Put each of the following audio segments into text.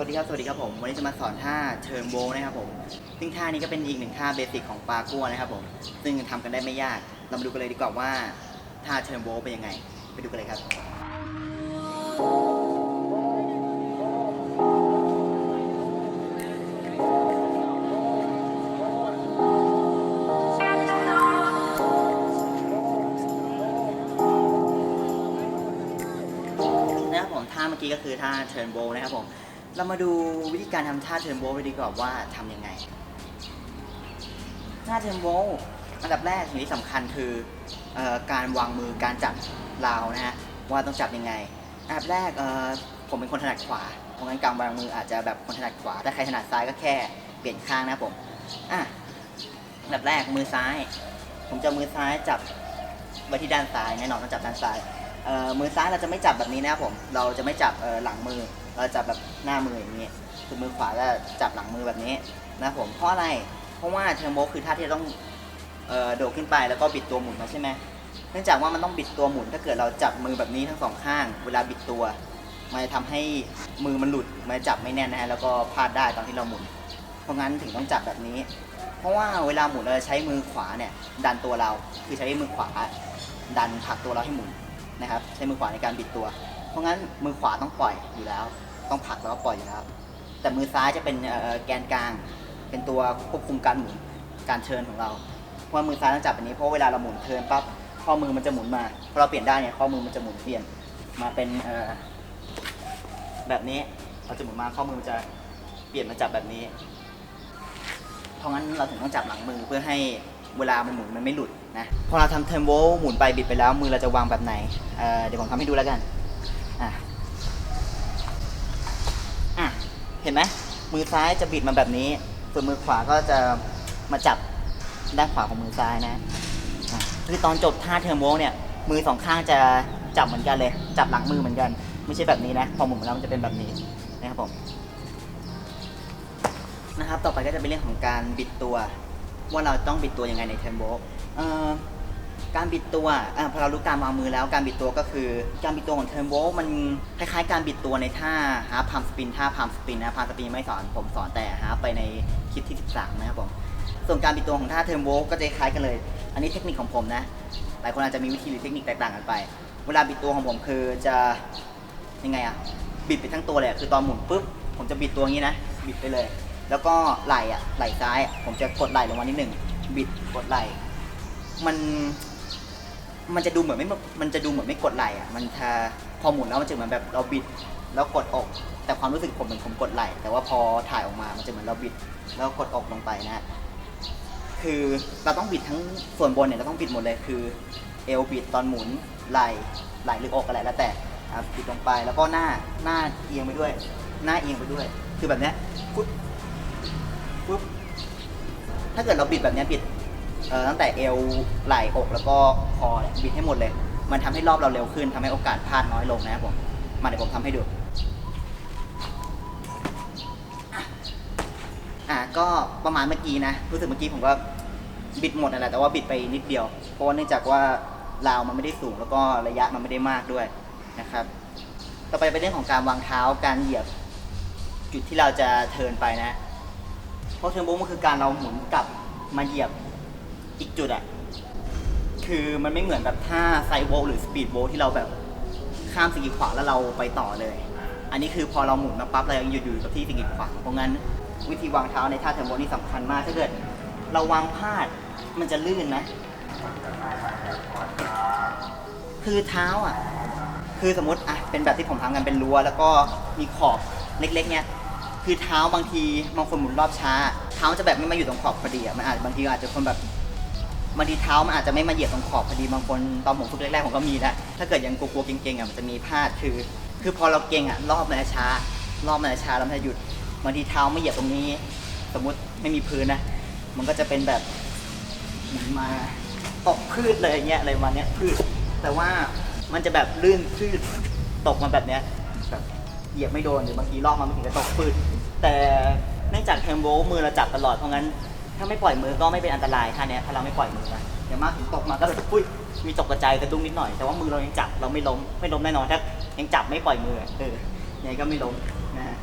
สวัสดีครับ สวัสดีครับผม วันนี้จะมาสอนท่าเทิร์นโบนะครับผม ซึ่งท่านี้ก็เป็นอีกหนึ่งท่าเบสิกของปลากัวนะครับผม ซึ่งทำกันได้ไม่ยาก เรามาดูกันเลยดีกว่าว่าท่าเทิร์นโบเป็นยังไง ไปดูกันเลยครับ นะครับผมท่าเมื่อกี้ก็คือท่าเทิร์นโบนะครับผม เรามาดูวิธีการทำท่าเทิร์นโบไปดีกว่าว่าทำยังไง ท่าเทิร์นโบอันดับแรกสิ่งที่สำคัญคืออการวางมือการจับราวนะฮะว่าต้องจับยังไงอันดับแรกผมเป็นคนถนัดขวาเพราะงั้นการวางมืออาจจะแบบคนถนัดขวาถ้าใครถนัดซ้ายก็แค่เปลี่ยนข้างนะครับผมอะอันดับแรกมือซ้าย ผมจะมือซ้ายจับไว้ที่ด้านซ้ายแน่นอนต้องจับด้านซ้ายมือซ้ายเราจะไม่จับแบบนี้นะครับผม เราจะไม่จับหลังมือ เราจับแบบหน้ามืออย่างนี้คือมือขวาก็จับหลังมือแบบนี้นะผมเพราะอะไรเพราะว่าเทอร์โมคือท่าที่ต้องเอ่อโดดขึ้นไปแล้วก็บิดตัวหมุนมาใช่ไหมเนื่องจากว่ามันต้องบิดตัวหมุน ถ้าเกิดเราจับมือแบบนี้ทั้งสองข้าง เวลาบิดตัวมันจะทำให้มือมันหลุดมันจะจับไม่แน่นนะฮะแล้วก็พลาดได้ตอนที่เราหมุน เพราะงั้นถึงต้องจับแบบนี้ เพราะว่าเวลาหมุนเราจะใช้มือขวาเนี่ยดันตัวเราคือใช้มือขวา ดันผลักตัวเราให้หมุนนะครับใช้มือขวาในการบิดตัว เพราะงั้นมือขวาต้องปล่อยอยู่แล้ว ต้องผลักแล้วก็ปล่อยอยู่แล้วแต่มือซ้ายจะเป็นแกนกลาง เป็นตัวควบคุมการหมุนการเชิญของเราเพราะว่ามือซ้ายต้องจับแบบนี้เพราะเวลาเราหมุนเทิร์นปั๊บข้อมือมันจะหมุนมาพอเราเปลี่ยนได้เนี่ยข้อมือมันจะหมุนเปลี่ยนมาเป็นแบบนี้เราจะหมุนมาข้อมือมันจะเปลี่ยนมาจับแบบนี้ เพราะงั้นเราถึงต้องจับหลังมือเพื่อให้เวลามันหมุนมันไม่หลุดนะพอเราทำเทอร์โวหมุนไปบิดไปแล้วมือเราจะวางแบบไหนเเดี๋ยวผมทำให้ดูแล้วกันอะ เห็นไหมมือซ้ายจะบิดมาแบบนี้ ส่วนมือขวาก็จะมาจับด้านขวาของมือซ้ายนะคือตอนจบท่าเทอร์โวเนี่ย มือสองข้างจะจับเหมือนกันเลย จับหลังมือเหมือนกัน ไม่ใช่แบบนี้นะ พอหมุนแล้วมันจะเป็นแบบนี้นะครับผมนะครับ ต่อไปก็จะเป็นเรื่องของการบิดตัว ว่าเราต้องบิดตัวยังไงในเทมโบเอ่อ การบิดตัวอะพอเรารู้การวางมือแล้วการบิดตัวก็คือ การบิดตัวของเทมโบมันคล้ายๆ การบิดตัวในท่าฮาร์พามสปินท่าพามสปินนะพามสปินไม่สอนผมสอนแต่ฮาร์ p ไปในคลิปที่ 13 นะครับผมส่วนการบิดตัวของท่าเทมโบก็จะคล้ายกันเลย อันนี้เทคนิคของผมนะหลายคนอาจจะมีวิธีหรือเทคนิคแตกต่างกันไป เวลาบิดตัวของผมคือจะยังไงอะบิดไปทั้งตัวเลยคือตอนหมุนปุ๊บผมจะบิดตัวงี้นะบิดไปเลย แล้วก็ไหล่อะไหล่ซ้ายอะผมจะกดไหล่ลงมานิดหนึ่งบิดกดไหล่มัน มันจะดูเหมือนไม่มันจะดูเหมือนไม่กดไหลอะมันจะพอหมุนแล้วมันจะเหมือนแบบเราบิดแล้วกดอกแต่ความรู้สึกผมเหมือนผมกดไหลแต่ว่าพอถ่ายออกมามันจะเหมือนเราบิดแล้วกดอกลงไปนะฮะคือเราต้องบิดทั้งส่วนบนเนี่ยเราต้องบิดหมดเลยคือเอวบิดตอนหมุนไหลไหลหรืออกอะไรแล้วแต่บิดลงไปแล้วก็หน้าหน้าเอียงไปด้วย หน้าเอียงไปด้วย คือแบบเนี้ยปุ๊บปุ๊บถ้าเกิดเราบิดแบบเนี้ยบิด ตั้งแต่เอวไหล่อกแล้วก็คอเนี่ยบิดให้หมดเลย มันทำให้รอบเราเร็วขึ้นทำให้โอกาสพลาดน้อยลงนะครับผมมาเดี๋ยวผมทำให้ดูอะก็ประมาณเมื่อกี้นะรู้สึกเมื่อกี้ผมก็บิดหมดนั่นแหละแต่ว่าบิดไปนิดเดียว เพราะว่าเนื่องจากว่าราวมันไม่ได้สูงแล้วก็ระยะมันไม่ได้มากด้วยนะครับ ต่อไปเป็นเรื่องของการวางเท้าการเหยียบจุดที่เราจะเทินไปนะ เพราะเทิร์นโบ๊มันคือการเราหมุนกลับมาเหยียบ อีกจุดอะคือมันไม่เหมือนแบบท่าไซโวหรือสปีดโบที่เราแบบข้ามสิ่งกีดขวางแล้วเราไปต่อเลย อันนี้คือพอเราหมุนมาปั๊บเรายังอยู่อยู่กับที่สิ่งกีดขวางเพราะงั้นวิธีวางเท้าในท่าเทอร์โบนี่สำคัญมากถ้าเกิดเราวางพลาดมันจะลื่นนะ คือเท้าอะ คือสมมติอะเป็นแบบที่ผมทำกันเป็นรั้วแล้วก็มีขอบเล็กๆเนี่ยคือเท้าบางทีบางคนหมุนรอบช้า เท้าจะแบบไม่มาอยู่ตรงขอบพอดีอะมันอาจบางทีอาจจะคนแบบ บางทีเท้ามันอาจจะไม่มาเหยียบตรงขอบพอดีบางคนตอนผมฝึกแรกๆผมก็มีนะถ้าเกิดยังกลัวๆเก่งๆอะมันจะมีพลาดคือ คือพอเราเก่งอะรอบมันจะช้ารอบมันจะช้าแล้วมันจะหยุดบางทีเท้าไม่เหยียบตรงนี้ สมมุติไม่มีพื้นนะมันก็จะเป็นแบบหมุนมาตกพืชเลยเงี้ยอะไรมาเนี้ยพืช แต่ว่ามันจะแบบลื่นพืชตกมาแบบเนี้ยแบบเหยียบไม่โดนหรือบางทีรอบมาไม่ถึงจะตกพืชแต่เนื่องจากเทมโบมือเราจับตลอดเพราะงั้น ถ้าไม่ปล่อยมือก็ไม่เป็นอันตรายท่าเนี้ยถ้าเราไม่ปล่อยมือนะอย่างมากถึงตกมาก็แบบปุ้ยมีตกกระจายกระดุ้งนิดหน่อย แต่ว่ามือเรายังจับเราไม่ล้มไม่ล้มแน่นอนถ้ายังจับไม่ปล่อยมือเออยังไงก็ไม่ล้มนะฮะ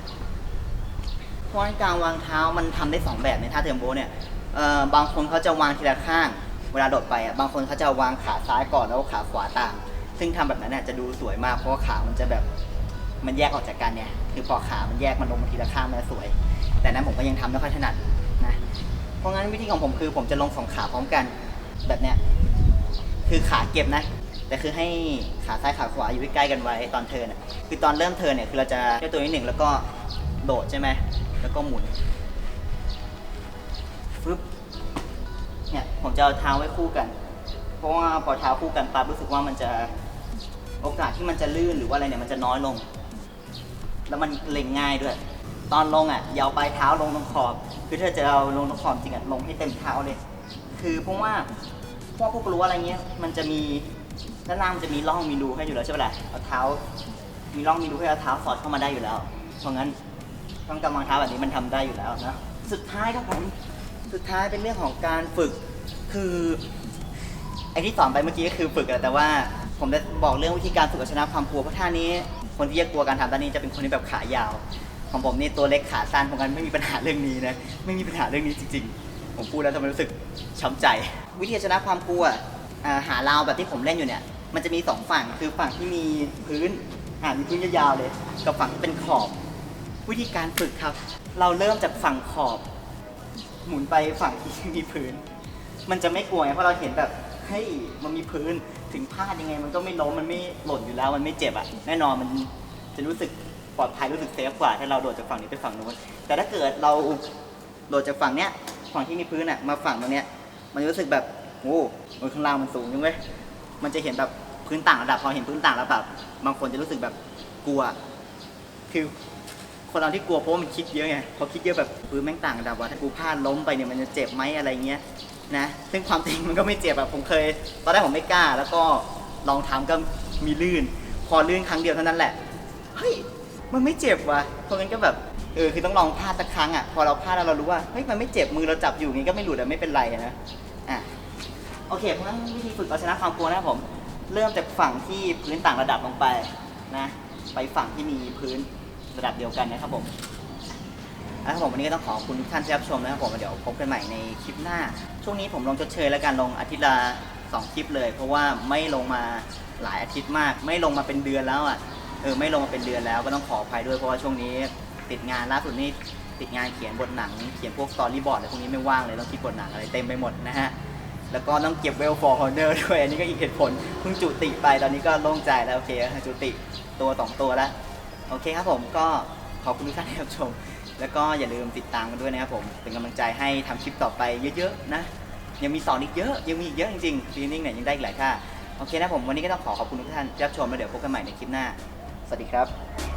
ราะการวางเท้ามันทำได้สองแบบในท่าเทอร์โบเนี่ยเอ่อบางคนเขาจะวางทีละข้าง เวลาโดดไปอะบางคนเขาจะวางขาซ้ายก่อนแล้วขาขวาตาม ซึ่งทำแบบนั้นเนี่ยจะดูสวยมากเพราะว่าขามันจะแบบมันแยกออกจากกันเนี่ยคือพอขามันแยกมันลงมาทีละข้างมันจะสวย แต่นั้นผมก็ยังทำไม่ค่อยถนัด ราะงั้นวิธีของผมคือผมจะลงสองขาพร้อมกันแบบเนี้ยคือขาเก็บนะ แต่คือให้ขาซ้ายขาขวาอยู่ใกล้ๆกันไว้ตอนเทิร์นอะคือตอนเริ่มเทิร์นเนี่ยคือเราจะเจ้าตัวนี้หนึ่งแล้วก็โดดใช่ไหมแล้วก็หมุนฟึบเนี่ยผมจะเอาเท้าไว้คู่กัน เพราะว่าพอเท้าคู่กันปั๊บรู้สึกว่ามันจะโอกาสที่มันจะลื่นหรือว่าอะไรเนี่ยมันจะน้อยลง แล้วมันเล็งง่ายด้วย ตอนลงอะอย่าเอาปลายเท้าลงตรงขอบ คือถ้าจะเอาลงตรงขอบจริงอะลงให้เต็มเท้าเลย คือเพราะว่าพวกพวกรั้วอะไรเงี้ย มันจะมีด้านล่างมันจะมีร่องมีรูให้อยู่แล้วใช่ไหมล่ะเอาเท้า มีร่องมีรูให้เอาเท้าสอดเข้ามาได้อยู่แล้ว เพราะงั้นต้องกำวางเท้าแบบนี้มันทำได้อยู่แล้วนะ สุดท้ายครับผม สุดท้ายเป็นเรื่องของการฝึก คือไอที่สอนไปเมื่อกี้ก็คือฝึกอะแต่ว่า ผมจะบอกเรื่องวิธีการฝึกเอาชนะความกลัวเพราะท่านี้ คนที่จะกลัวการทำท่านี้จะเป็นคนที่แบบขายาว ของผมนี่ตัวเล็กขาสั้นเพราะงั้นไม่มีปัญหาเรื่องนี้นะไม่มีปัญหาเรื่องนี้จริงๆ ผมพูดแล้วทำไมรู้สึกช้ำใจ วิธีชนะความกลัวหาราวแบบที่ผมเล่นอยู่เนี่ย มันจะมีสองฝั่งคือฝั่งที่มีพื้นอ่ามีพื้นยาวๆเลย กับฝั่งที่เป็นขอบ วิธีการฝึกครับ เราเริ่มจากฝั่งขอบ หมุนไปฝั่งที่มีพื้น มันจะไม่กลัวไงเพราะเราเห็นแบบเฮ้ยมันมีพื้นถึงพลาดยังไง มันก็ไม่ล้มมันไม่หล่นอยู่แล้วมันไม่เจ็บอะแน่นอนมันจะรู้สึก ปลอดภัยรู้สึกเซฟกว่า ถ้าเราโดดจากฝั่งนี้ไปฝั่งนู้น แต่ถ้าเกิดเราโดดจากฝั่งเนี้ยฝั่งที่มีพื้นอะมาฝั่งตรงเนี้ยมันจะรู้สึกแบบโอ้โหข้างล่างมันสูงจังเว้ยมันจะเห็นแบบพื้นต่างระดับพอเห็นพื้นต่างระดับบางคนจะรู้สึกแบบกลัว คือคนเราที่กลัวเพราะว่ามันคิดเยอะไงพอคิดเยอะแบบปืนแม่งต่างระดับว่าถ้ากูพลาดล้มไปเนี่ยมันจะเจ็บไหมอะไรเงี้ยนะซึ่งความจริงมันก็ไม่เจ็บแบบผมเคย ตอนแรกผมไม่กล้า แล้วก็ลองทำก็มีลื่น พอลื่นครั้งเดียวเท่านั้นแหละเฮ้ย มันไม่เจ็บว่ะเพราะงั้นก็แบบเออคือต้องลองพลาดสักครั้งอะพอเราพลาดแล้วเรารู้ว่าเฮ้ยมันไม่เจ็บมือเราจับอยู่งี้ก็ไม่หลุดอะไม่เป็นไรอะนะอะโอเคเพราะฉะนั้นวิธีฝึกเอาชนะความกลัวนะครับผม เริ่มจากฝั่งที่พื้นต่างระดับลงไปนะไปฝั่งที่มีพื้นระดับเดียวกันนะครับผมนะครับผมวันนี้ก็ต้องขอบคุณทุกท่านที่รับชมนะครับผมเดี๋ยวพบกันใหม่ในคลิปหน้า ช่วงนี้ผมลงชดเชยแล้วกันลงอาทิตย์ละสองคลิปเลย เพราะว่าไม่ลงมาหลายอาทิตย์มาก ไม่ลงมาเป็นเดือนแล้วอะ ออไม่ลงมาเป็นเดือนแล้วก็ต้องขออภัยด้วยเพราะว่าช่วงนี้ติดงานล่าสุดนี่ติดงานเขียนบทหนังเขียนพวกสตอรี่บอร์ดอะไรพวกนี้ไม่ว่างเลยต้องคิดบทหนังอะไรเต็มไปหมดนะฮะแล้วก็ต้องเก็บเวลฟอร์ฮอนเนอร์ด้วยอันนี้ก็อีกเหตุผลเพิ่งจุติไปตอนนี้ก็โล่งใจแล้วโอเคจุติตัวสองตัวแล้วโอเคครับผมก็ขอบคุณทุกท่านที่รับชม แล้วก็อย่าลืมติดตามกันด้วยนะครับผมเป็นกำลังใจให้ทำคลิปต่อไปเยอะๆนะยังมีสอนอีกเยอะยังมีอีกเยอะจริงๆฟีนิ่งเนี่ยยังได้อีกหลายท่าโอเคนะผมวันนี้ก็ต้องขอขอบคุณทุกท่านที่รับชมแล้วเดี๋ยวพบกันใหม่ในคลิปหน้า สวัสดีครับ